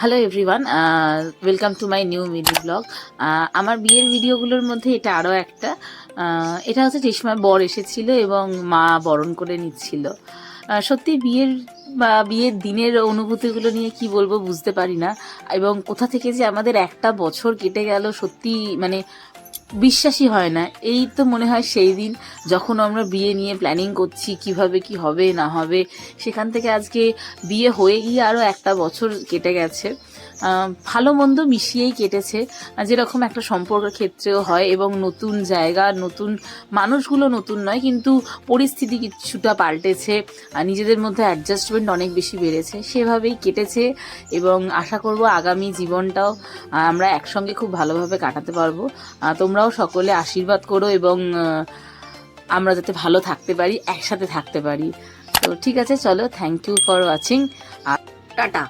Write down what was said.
Hello everyone welcome to my new মিডি blog আমার বিয়ের ভিডিওগুলোর মধ্যে এটা আরও একটা। এটা হচ্ছে যে সময় বর এসেছিল এবং মা বরণ করে নিচ্ছিল। সত্যি বিয়ের বা বিয়ের দিনের অনুভূতিগুলো নিয়ে কি বলব বুঝতে পারি না। এবং কোথা থেকে যে আমাদের একটা বছর কেটে গেল, সত্যি মানে বিশ্বাসই হয় না। এই তো মনে হয় সেই দিন যখন আমরা বিয়ে নিয়ে প্ল্যানিং করছি কীভাবে কি হবে না হবে সেখান থেকে আজকে বিয়ে হয়ে গিয়ে আরও একটা বছর কেটে গেছে। ভালো মন্দ মিশিয়েই কেটেছে। যেরকম একটা সম্পর্কের ক্ষেত্রেও হয় এবং নতুন জায়গা নতুন মানুষগুলো নতুন নয় কিন্তু পরিস্থিতি কিছুটা পাল্টেছে নিজেদের মধ্যে অ্যাডজাস্টমেন্ট অনেক বেশি বেড়েছে। সেভাবেই কেটেছে এবং আশা করব আগামী জীবনটাও আমরা একসঙ্গে খুব ভালোভাবে কাটাতে পারব। আহ, তোমরাও সকলে আশীর্বাদ করো এবং আমরা যাতে ভালো থাকতে পারি, একসাথে থাকতে পারি। তো ঠিক আছে, চলো থ্যাংক ইউ ফর ওয়াচিং আর টাটা।